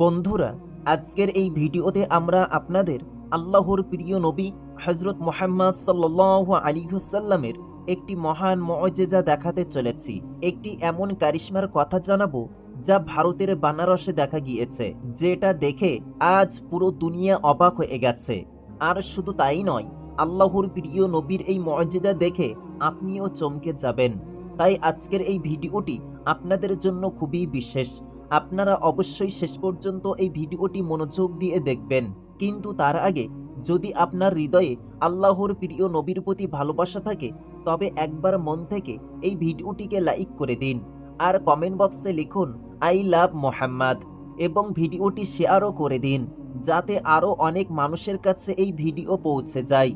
বন্ধুরা, আজকের এই ভিডিওতে আমরা আপনাদের আল্লাহর প্রিয় নবী হজরত মোহাম্মদ সাল্লাহ আলিহসাল্লামের একটি মহান মজেজা দেখাতে চলেছি। একটি এমন কারিশ্মার কথা জানাব যা ভারতের বানারসে দেখা গিয়েছে, যেটা দেখে আজ পুরো দুনিয়া অবাক হয়ে গেছে। আর শুধু তাই নয়, আল্লাহর প্রিয় নবীর এই মজেজা দেখে আপনিও চমকে যাবেন। তাই আজকের এই ভিডিওটি আপনাদের জন্য খুবই বিশেষ। আপনারা অবশ্যই শেষ পর্যন্ত এই ভিডিওটি মনোযোগ দিয়ে দেখবেন। কিন্তু তার আগে, যদি আপনার হৃদয়ে আল্লাহর প্রিয় নবীর প্রতি ভালোবাসা থাকে, তবে একবার মন থেকে এই ভিডিওটিকে লাইক করে দিন আর কমেন্ট বক্সে লিখুন, আই লাভ মোহাম্মদ এবং ভিডিওটি শেয়ারও করে দিন, যাতে আরও অনেক মানুষের কাছে এই ভিডিও পৌঁছে যায়।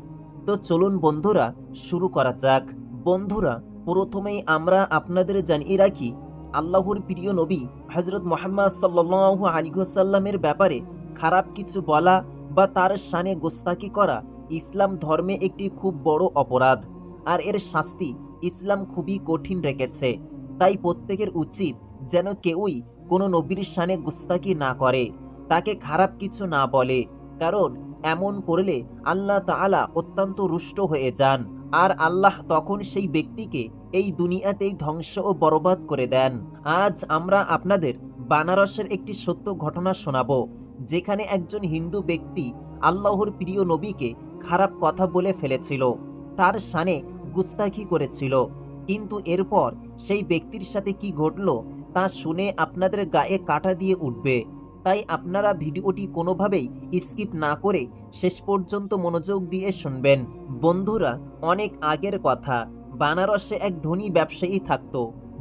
তো চলুন বন্ধুরা, শুরু করা যাক। বন্ধুরা, প্রথমেই আমরা আপনাদের জানিয়ে রাখি আল্লাহর প্রিয় নবী হজরত মোহাম্মদ সাল্লাহ আলিগসাল্লামের ব্যাপারে খারাপ কিছু বলা বা তার শানে গোস্তাকি করা ইসলাম ধর্মে একটি খুব বড় অপরাধ। আর এর শাস্তি ইসলাম খুবই কঠিন রেখেছে। তাই প্রত্যেকের উচিত যেন কেউই কোনো নবীর শানে গুস্তাকি না করে, তাকে খারাপ কিছু না বলে। কারণ এমন করলে আল্লাহ তাআলা অত্যন্ত রুষ্ট হয়ে যান। আর আল্লাহ তখন সেই ব্যক্তিকে এই দুনিয়াতেই ধ্বংস ও বরবাদ করে দেন। আজ আমরা আপনাদের বানারসের একটি সত্য ঘটনা শোনাব, যেখানে একজন হিন্দু ব্যক্তি আল্লাহর প্রিয় নবীকে খারাপ কথা বলে ফেলেছিল, তার শানে গুস্তাখি করেছিল। কিন্তু এরপর সেই ব্যক্তির সাথে কি ঘটল তা শুনে আপনাদের গায়ে কাটা দিয়ে উঠবে। তাই আপনারা ভিডিওটি কোনোভাবেই স্কিপ না করে শেষ পর্যন্ত মনোযোগ দিয়ে শুনবেন। বন্ধুরা, অনেক আগের কথা। বানারসে এক ধনী ব্যবসায়ী থাকত,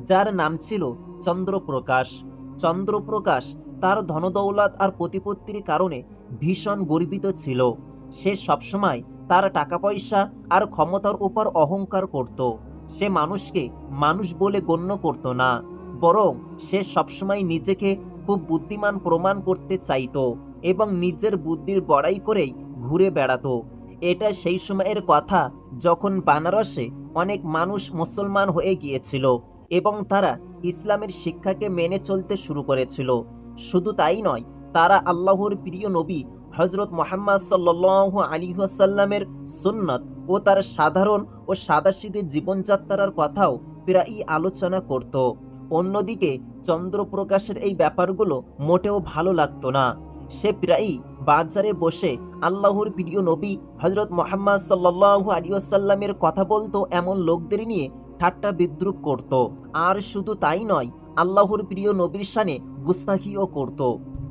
যার নাম ছিল চন্দ্রপ্রকাশ। চন্দ্রপ্রকাশ তার ধনদৌলত আর প্রতিপত্তির কারণে ভীষণ গর্বিত ছিল। সে সবসময় তার টাকা পয়সা আর ক্ষমতার উপর অহংকার করত। সে মানুষকে মানুষ বলে গণ্য করত না, বরং সে সবসময় নিজেকে খুব বুদ্ধিমান প্রমাণ করতে চাইতো এবং নিজের বুদ্ধির বড়াই করেই ঘুরে বেড়াতো। এটা সেই সময়ের কথা যখন বানারসে অনেক মানুষ মুসলমান হয়ে গিয়েছিল এবং তারা ইসলামের শিক্ষাকে মেনে চলতে শুরু করেছিল। শুধু তাই নয়, তারা আল্লাহর প্রিয় নবী হজরত মোহাম্মদ সাল্লাহ আলিহাসাল্লামের সুন্নত ও তার সাধারণ ও সাদাসিদে জীবনযাত্রার কথাও প্রায়ই আলোচনা করত। অন্যদিকে চন্দ্রপ্রকাশের এই ব্যাপারগুলো মোটেও ভালো লাগতো না। সে প্রায়ই বাজারে বসে আল্লাহর প্রিয় নবী হজরত মোহাম্মদ সাল্লাহ আলিয়াসাল্লামের কথা বলতো এমন লোকদের নিয়ে ঠাট্টা বিদ্রুপ করত। আর শুধু তাই নয়, আল্লাহর প্রিয় নবীর সানে গুস্তাখিও করত।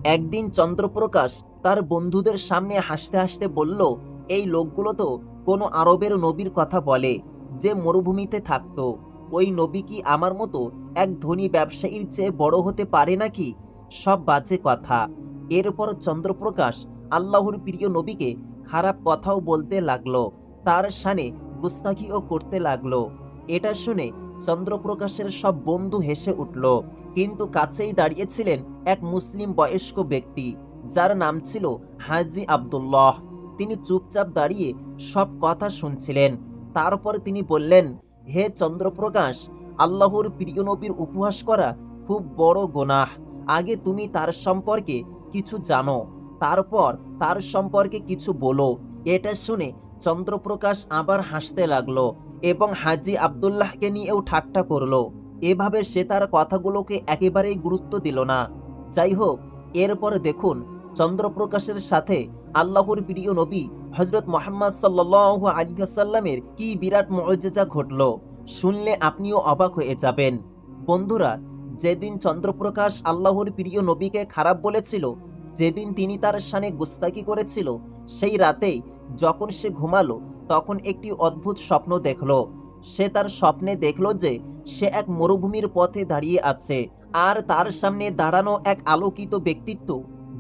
একদিন চন্দ্রপ্রকাশ তার বন্ধুদের সামনে হাসতে হাসতে বলল, এই লোকগুলো তো কোনো আরবের নবীর কথা বলে, যে মরুভূমিতে থাকতো। ওই নবী কি আমার মতো এক ধনী ব্যবসায়ীর চেয়ে বড় হতে পারে নাকি? সব বাজে কথা। এরপর চন্দ্রপ্রকাশ আল্লাহর প্রিয় নবীকে খারাপ কথাও বলতে লাগল, তার সানে গুস্তাখিও করতে লাগল। এটা শুনে চন্দ্রপ্রকাশের সব বন্ধু হেসে উঠল, কিন্তু কাছেই দাঁড়িয়েছিলেন এক মুসলিম বয়স্ক ব্যক্তি, যার নাম ছিল হাজি আবদুল্লাহ। তিনি চুপচাপ দাঁড়িয়ে সব কথা শুনছিলেন। তারপর তিনি বললেন হে চন্দ্রপ্রকাশ, আল্লাহর প্রিয় নবীর উপহাস করা খুব বড় গোনাহ। আগে তুমি তার সম্পর্কে কিছু জানো, তারপর তার সম্পর্কে কিছু বলো। এটা শুনে চন্দ্রপ্রকাশ আবার হাসতে লাগল এবং হাজি আবদুল্লাহকে নিয়েও ঠাট্টা করল। এভাবে সে তার কথাগুলোকে একেবারেই গুরুত্ব দিল না। যাই হোক, এরপর দেখুন, চন্দ্রপ্রকাশের সাথে আল্লাহর প্রিয় নবী হজরত মোহাম্মদ সাল্লাহ আলিহাসাল্লামের কি বিরাট মর্যাদা ঘটল? শুনলে আপনিও অবাক হয়ে যাবেন। বন্ধুরা, যেদিন চন্দ্রপ্রকাশ আল্লাহর প্রিয় নবীকে খারাপ বলেছিল, যেদিন তিনি তার সানে গুস্তাকি করেছিল, সেই রাতেই যখন সে ঘুমালো, তখন একটি অদ্ভুত স্বপ্ন দেখল। সে তার স্বপ্নে দেখল যে সে এক মরুভূমির পথে দাঁড়িয়ে আছে আর তার সামনে দাঁড়ানো এক আলোকিত ব্যক্তিত্ব,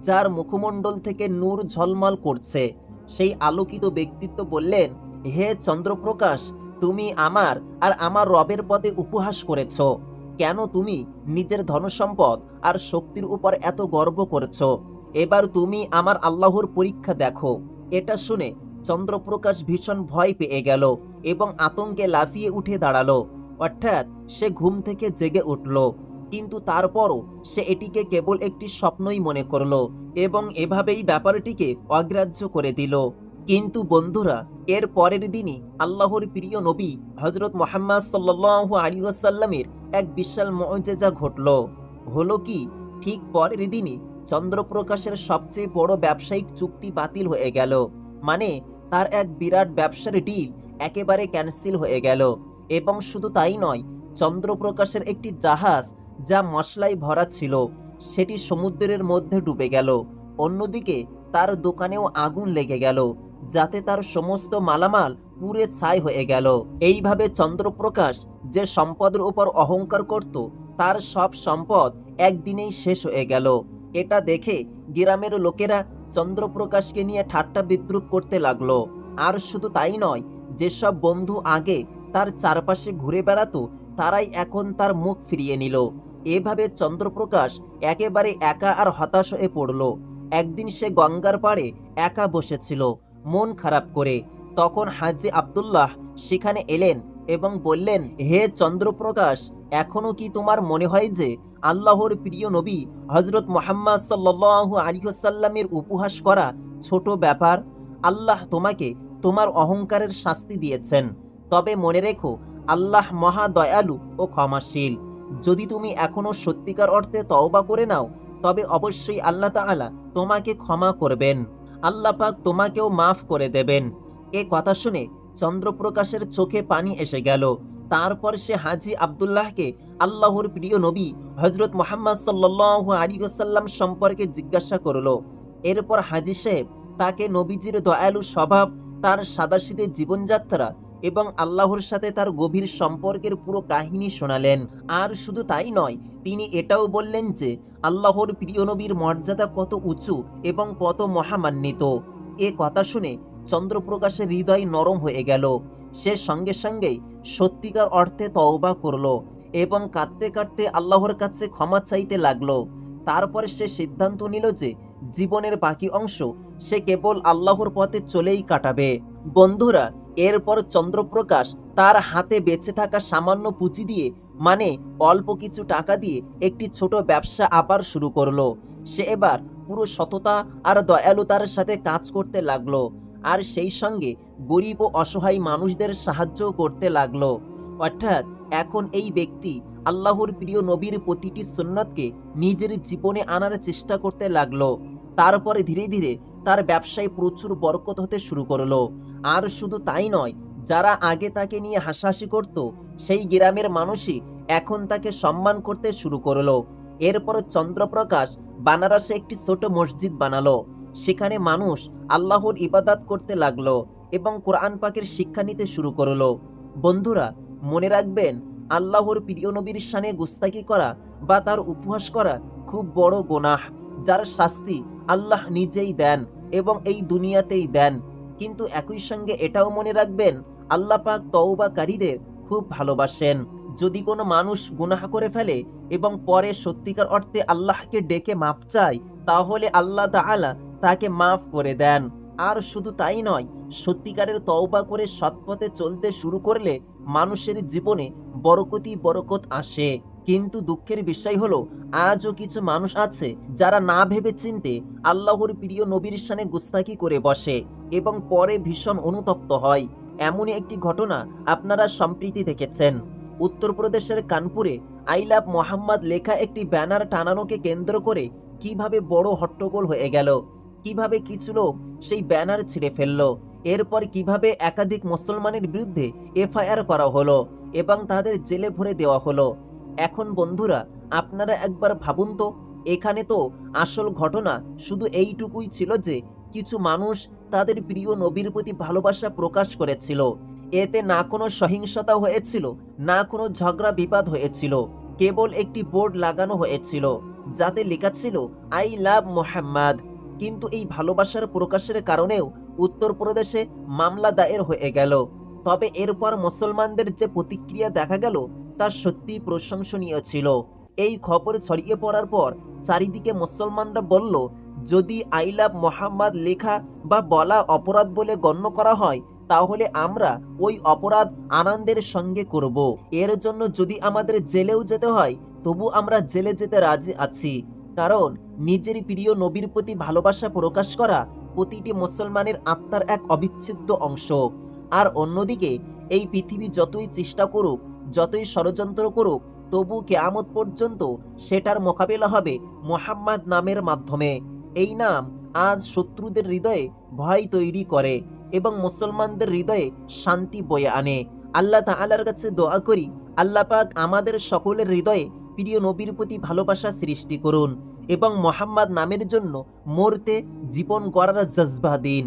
যার মুখমণ্ডল থেকে নূর ঝলমল করছে। সেই আলোকিত ব্যক্তিত্ব বললেন, হে চন্দ্রপ্রকাশ, তুমি আমার আর আমার রবের পদে উপহাস করেছ। কেন তুমি নিজের ধনসম্পদ আর শক্তির উপর এত গর্ব করেছ? এবার তুমি আমার আল্লাহর পরীক্ষা দেখো। এটা শুনে চন্দ্রপ্রকাশ ভীষণ ভয় পেয়ে গেল এবং আতঙ্কে লাফিয়ে উঠে দাঁড়াল। অর্থাৎ সে ঘুম থেকে জেগে উঠল। কিন্তু তারপরও সে এটিকে কেবল একটি স্বপ্নই মনে করল এবং এভাবেই ব্যাপারটিকে অগ্রাহ্য করে দিল। কিন্তু বন্ধুরা, এর পরের দিনই আল্লাহর প্রিয় নবী হজরত মোহাম্মদ সাল্লাহ আলী আসাল্লামের এক বিশাল মজেজা ঘটল। হলো কি, ঠিক পরের দিনই চন্দ্রপ্রকাশের সবচেয়ে বড় ব্যবসায়িক চুক্তি বাতিল হয়ে গেল। মানে তার এক বিরাট ব্যবসার ডিল একেবারে ক্যান্সেল হয়ে গেল। এবং শুধু তাই নয়, চন্দ্রপ্রকাশের একটি জাহাজ যা মশলায় ভরা ছিল, সেটি সমুদ্রের মধ্যে ডুবে গেল। অন্যদিকে তার দোকানেও আগুন লেগে গেল, যাতে তার সমস্ত মালামাল পুড়ে ছাই হয়ে গেল। এইভাবে চন্দ্রপ্রকাশ যে সম্পদের উপর অহংকার করত, তার সব সম্পদ একদিনেই শেষ হয়ে গেল। এটা দেখে গ্রামের লোকেরা চন্দ্রপ্রকাশকে নিয়ে ঠাট্টা বিদ্রুপ করতে লাগল। আর শুধু তাই নয়, যেসব বন্ধু আগে তার চারপাশে ঘুরে বেড়াতো, তারাই এখন তার মুখ ফিরিয়ে নিল। এভাবে চন্দ্রপ্রকাশ একেবারে একা আর হতাশ হয়ে পড়ল। একদিন সে গঙ্গার পাড়ে একা বসেছিল, মন খারাপ করে। তখন হাজি আব্দুল্লাহ সেখানে এলেন এবং বললেন, হে চন্দ্রপ্রকাশ, এখনও কি তোমার মনে হয় যে আল্লাহর প্রিয় নবী হজরত মোহাম্মদ সাল্লাহ আলিহাসাল্লামের উপহাস করা ছোট ব্যাপার? আল্লাহ তোমাকে তোমার অহংকারের শাস্তি দিয়েছেন। তবে মনে রেখো, আল্লাহ মহা দয়ালু ও ক্ষমাশীল। যদি তুমি এখনও সত্যিকার অর্থে তওবা করে নাও, তবে অবশ্যই আল্লাহ তাআলা তোমাকে ক্ষমা করবেন। আল্লাহ পাক তোমাকেও মাফ করে দেবেন। এ কথা শুনে চন্দ্রপ্রকাশের চোখে পানি এসে গেল। তারপর সে হাজি আব্দুল্লাহকে আল্লাহর প্রিয় নবী হজরত মোহাম্মদ সাল্লাহ আলী সাল্লাম সম্পর্কে জিজ্ঞাসা করল। এরপর হাজি সাহেব তাকে নবীজির দয়ালু স্বভাব, তার সাদাসিদে জীবনযাত্রা এবং আল্লাহর সাথে তার গভীর সম্পর্কের পুরো কাহিনী শোনালেন। আর শুধু তাই নয়, তিনি এটাও বললেন যে, আল্লাহর প্রিয় নবীর মর্যাদা কত উঁচু এবং কত মহামান্বিত। এ কথা শুনে চন্দ্রপ্রকাশের হৃদয় নরম হয়ে গেল। সে সঙ্গে সঙ্গেই সত্যিকার অর্থে তওবা করল এবং কাঁদতে কাঁদতে আল্লাহর কাছে ক্ষমা চাইতে লাগল। তারপরে সে সিদ্ধান্ত নিল যে, জীবনের বাকি অংশ সে কেবল আল্লাহর পথে চলেই কাটাবে। বন্ধুরা এরপর চন্দ্রপ্রকাশ তার হাতে বেঁচে থাকা সামান্য পুঁজি দিয়ে মানে অল্প কিছু টাকা দিয়ে একটি ছোট ব্যবসা আবার শুরু করল। সে এবার পুরো সততা আর দয়ালুতার সাথে কাজ করতে লাগল আর সেই সঙ্গে গরিব ও অসহায় মানুষদের সাহায্য করতে লাগল। অর্থাৎ এখন এই ব্যক্তি আল্লাহর প্রিয় নবীর প্রতিটি সুন্নতকে নিজের জীবনে আনার চেষ্টা করতে লাগল। তারপরে ধীরে ধীরে তার ব্যবসায় প্রচুর বরকত হতে শুরু করল। আর শুধু তাই নয়, যারা আগে তাকে নিয়ে হাসাহাসি করত, সেই গ্রামের মানুষই এখন তাকে সম্মান করতে শুরু করল। এরপর চন্দ্রপ্রকাশ বানারসে একটি ছোট মসজিদ বানালো। সেখানে মানুষ আল্লাহর ইবাদাত করতে লাগল এবং কোরআন পাকের শিক্ষা নিতে শুরু করল। বন্ধুরা, মনে রাখবেন, আল্লাহর প্রিয় নবীর শানে গুস্তাকি করা বা তার উপহাস করা খুব বড় গোনাহ, যার শাস্তি আল্লাহ নিজেই দেন এবং এই দুনিয়াতেই দেন। কিন্তু একই সঙ্গে এটাও মনে রাখবেন, আল্লাহ পাক তওবাকারীদের খুব ভালোবাসেন। যদি কোনো মানুষ গুনাহ করে ফেলে এবং পরে সত্যিকার অর্থে আল্লাহকে ডেকে মাপ চায়, তাহলে আল্লাহ তাআলা তাকে মাফ করে দেন। আর শুধু তাই নয়, সত্যিকারের তওবা করে সৎপথে চলতে শুরু করলে মানুষের জীবনে বরকতি বরকত আসে। কিন্তু দুঃখের বিষয় হলো, আজও কিছু মানুষ আছে যারা না ভেবে চিনতে আল্লাহর প্রিয় নবীর সানে গুস্তাকি করে বসে এবং পরে ভীষণ অনুতপ্ত হয়। এমনই একটি ঘটনা আপনারা সম্প্রীতি দেখেছেন। উত্তরপ্রদেশের কানপুরে আই লাভ মোহাম্মদ লেখা একটি ব্যানার টানানোকে কেন্দ্র করে কীভাবে বড় হট্টগোল হয়ে গেল, কীভাবে কিছু লোক সেই ব্যানার ছিঁড়ে ফেলল, এরপর কীভাবে একাধিক মুসলমানের বিরুদ্ধে এফআইআর করা হলো এবং তাদের জেলে ভরে দেওয়া হলো। এখন বন্ধুরা, আপনারা একবার ভাবুন তো, এখানে তো আসল ঘটনা শুধু এইটুকুই ছিল যে, কিছু মানুষ তাদের প্রিয় নবীর প্রতি ভালোবাসা প্রকাশ করেছিল। এতে না কোনো সহিংসতা হয়েছিল, না কোনো ঝগড়া বিবাদ হয়েছিল, কেবল একটি বোর্ড লাগানো হয়েছিল, যাতে লেখা ছিল, আই লাভ মোহাম্মদ। কিন্তু এই ভালোবাসার প্রকাশের কারণেও উত্তরপ্রদেশে মামলা দায়ের হয়ে গেল। তবে এরপর মুসলমানদের যে প্রতিক্রিয়া দেখা গেল তা সত্যি প্রশংসনীয় ছিল। এই খবর ছড়িয়ে পড়ার পর চারিদিকে মুসলমানরা বলল, যদি আই লাভ মোহাম্মদ লেখা বা বলা অপরাধ বলে গণ্য করা হয়, তাহলে আমরা ওই অপরাধ আনন্দের সঙ্গে করব। এর জন্য যদি আমাদের জেলেও যেতে হয়, তবু আমরা জেলে যেতে রাজি আছি। কারণ নিজের প্রিয় নবীর প্রতি ভালোবাসা প্রকাশ করা প্রতিটি মুসলমানের আত্মার এক অবিচ্ছেদ্য অংশ। আর অন্যদিকে, এই পৃথিবী যতই চেষ্টা করুক যতই ষড়যন্ত্র করুক, তবু কেয়ামত পর্যন্ত সেটার মোকাবেলা হবে মোহাম্মদ নামের মাধ্যমে। এই নাম আজ শত্রুদের হৃদয়ে ভয় তৈরি করে এবং মুসলমানদের হৃদয়ে শান্তি বয়ে আনে। আল্লাহ তাআলার কাছে দোয়া করি, আল্লাহ পাক আমাদের সকলের হৃদয়ে প্রিয় নবীর প্রতি ভালোবাসা সৃষ্টি করুন এবং মোহাম্মদ নামের জন্য মরতে জীবন গড়ার জজবা দিন।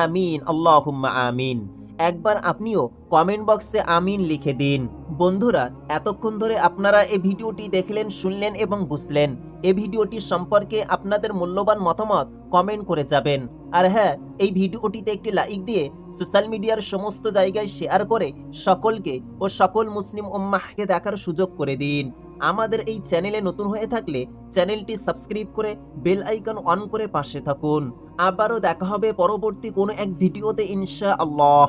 আমিন, আল্লাহুম্মা আমিন। একবার আপনিও কমেন্ট বক্সে আমিন লিখে দিন। বন্ধুরা, এতক্ষণ ধরে আপনারা এই ভিডিওটি দেখলেন, শুনলেন এবং বুঝলেন। এই ভিডিওটি সম্পর্কে আপনাদের মূল্যবান মতামত কমেন্ট করে যাবেন। আর হ্যাঁ এই ভিডিওটিতে একটি লাইক দিয়ে সোশ্যাল মিডিয়ার সমস্ত জায়গায় শেয়ার করে সকলকে ও সকল মুসলিম উম্মাহকে দেখার সুযোগ করে দিন। আমাদের এই চ্যানেলে নতুন হয়ে থাকলে চ্যানেলটি সাবস্ক্রাইব করে বেল আইকন অন করে পাশে থাকুন। আবারও দেখা হবে পরবর্তী কোনো এক ভিডিওতে ইনশা আল্লাহ